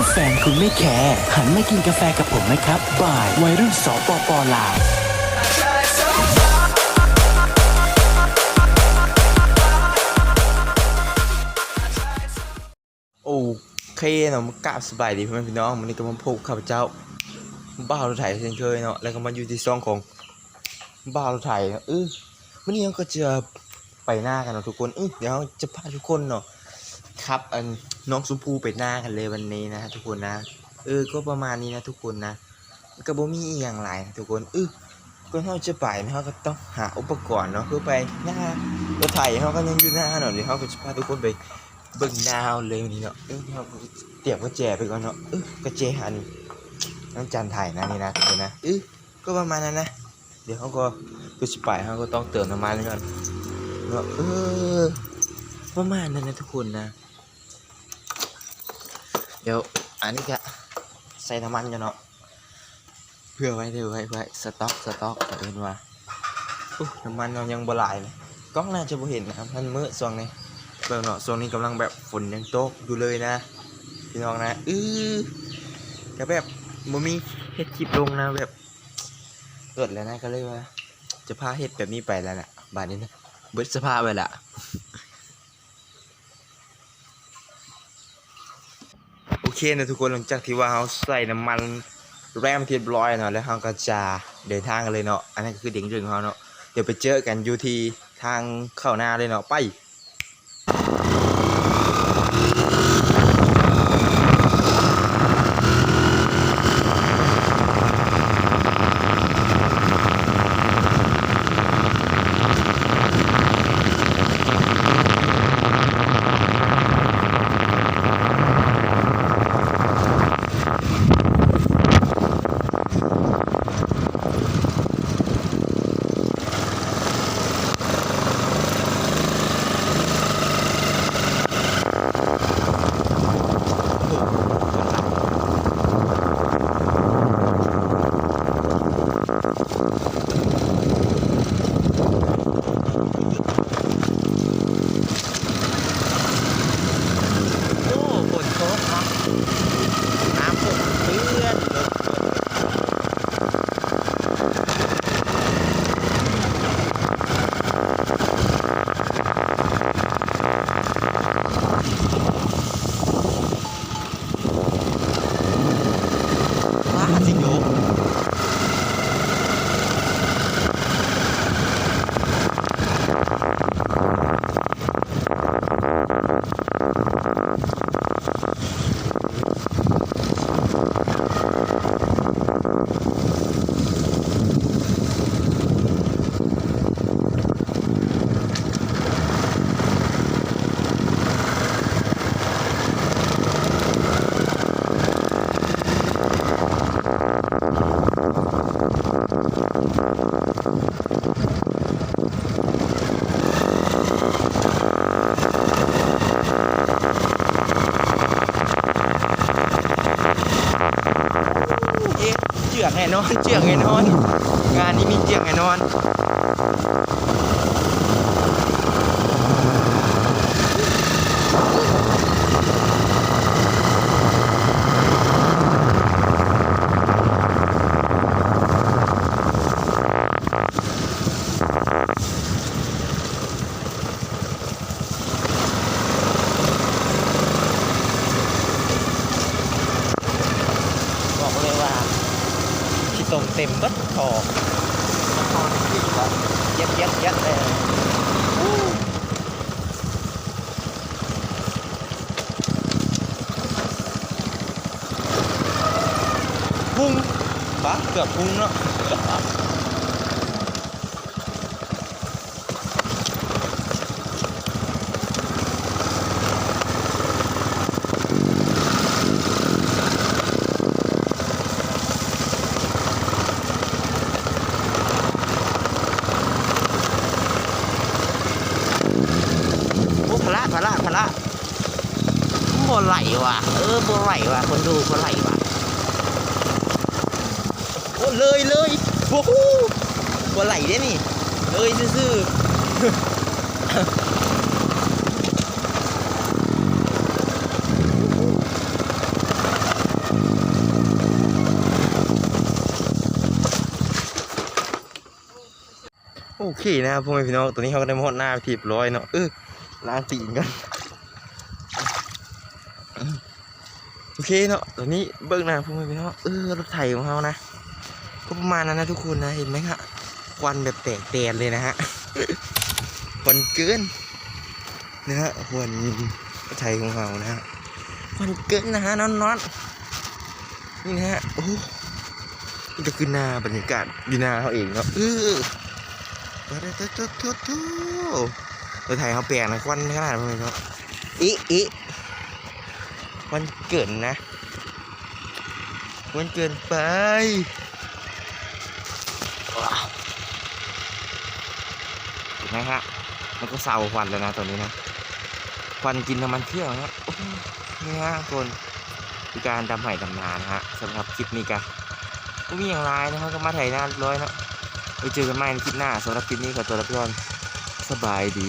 ถ้าแฟนคุณไม่แคร์หันมากินกาแฟกับผมไหมครับบ่ายวัยรุ่นสปปลาวโอเคเนาะมากราบสบายดีเพื่อนพี่น้องวันนี้ก็มาพบข้าพเจ้าบ้าวรถไถเช่นเคยเนาะแล้วก็มาอยู่ที่ซองของบ้าวรถไถเนาะเออวันนี้เราก็จะไปหน้ากันเนาะทุกคนเออเดี๋ยวจะพาทุกคนเนาะครับอัน น้องสุภูไปหน้ากันเลยวันนี้นะทุกคนนะ เออ ก็ประมาณนี้นะทุกคนนะก็บ่มีอยังหลายนะทุกคนเออก็เราจะไปนะเราก็ต้องหาอุปกรณ์เนาะเพื่อไปหน้ารถไถเราก็ยังอยู่หน้าเนาะเดี๋ยวเราก็จะพาทุกคนไปเบิ่งดาวเลยวันนี้เนาะเออเราเตรียมกุญแจไปก่อนเนาะเออกุญแจหันน้องจันถ่ายนะนี่นะทุกคนนะเออก็ประมาณนั้นนะ เดี๋ยวเขาก็กุศไปเขาก็ต้องเติมน้ำมันก่อนเนาะเออประมาณนั้นนะทุกคนนะ ดี๋ยวอันนี้ก็ใส่น้ำมันกันเนาะเพื่อไว้เดี๋ยวไว้ไว้สต็อกสต็อกแต่เอินว่าอุ๊ยน้ำมันเรายังบลายเลยกล้องน่าจะบ่เห็นนะครับมันมืดส่วงนี้เบิ่งเนาะช่วงนี้กำลังแบบฝนยังตกอยู่เลยนะพี่น้องนะอือก็แบบบ่มีเฮ็ดคลิปลงนะแบบเกิดแล้วนะก็เลยว่า จะพาเฮ็ดแบบนี้ไปแล้วน่ะบาดนี้นะเบิดสภาพไปละ เคนะทุกคนหลังจากที่ว่าเขาใส่น้ำมันแรมเรียบร้อยเนาะแล้วเขาก็จะเดินทางกันเลยเนาะอันนั้นก็คือเด็กเรื่องของเขาเนาะเดี๋ยวไปเจอกันอยู่ที่ทางเข้าหน้าเลยเนาะไป นอนเจียงไงนอน งานนี้มีเจียงไงนอน ที่ตรงเต็มบัดคอคอนี่คือแบบยัดยัดยัดเลยพุ่งปะเกือบพุ่งเนาะ พละพละบัไหลว่ะ เออบัไหลว่ะ คนดูบัไหลว่ะโอ้เลยเลยโอ้โหบัไหลได้นี่ เลยซื่อโอเคนะครับพ่อแม่พี่น้องตัวนี้เขาก็ได้หมดหน้าทีบร้อยเนาะเออ ล้างตีนกันโอเคเนาะตัวนี้เบิ้องหน้าพ่อแม่พี่น้องเออรถไถของเขานะก็ประมาณนั้นนะทุกคนนะเห็นไหมฮะควันแบบแตกแตนเลยนะฮะควันเกินนะฮะควันรถไถของเขานะฮะควันเกินนะฮะนอนนอนๆนี่นะฮะโอ้นี่ก็คือหน้าบรรยากาศดีหน้าเขาเองเนาะเออเดี๋ยวเดี๋ยว เดี๋ยวเดี๋ยเดี๋ยวรถไถเขาแปลงนะควันขนาดนี้เนาะอีอีมันเกินนะ มันเกินไปว้าวเห็นไหมฮะ มันก็เศร้าควันแล้วนะตอนนี้นะ ควันกินน้ำมันเครื่องนะนี่ฮะคนคือการดำไห่ดำนานะฮะสำหรับคลิปนี้กันก็มีอย่างไรนะครับก็มาถ่ายหน้าเรียบร้อยนะไว้เจอกันใหม่ในคลิปหน้าสำหรับคลิปนี้ขอตัวลาไปก่อน สบายดี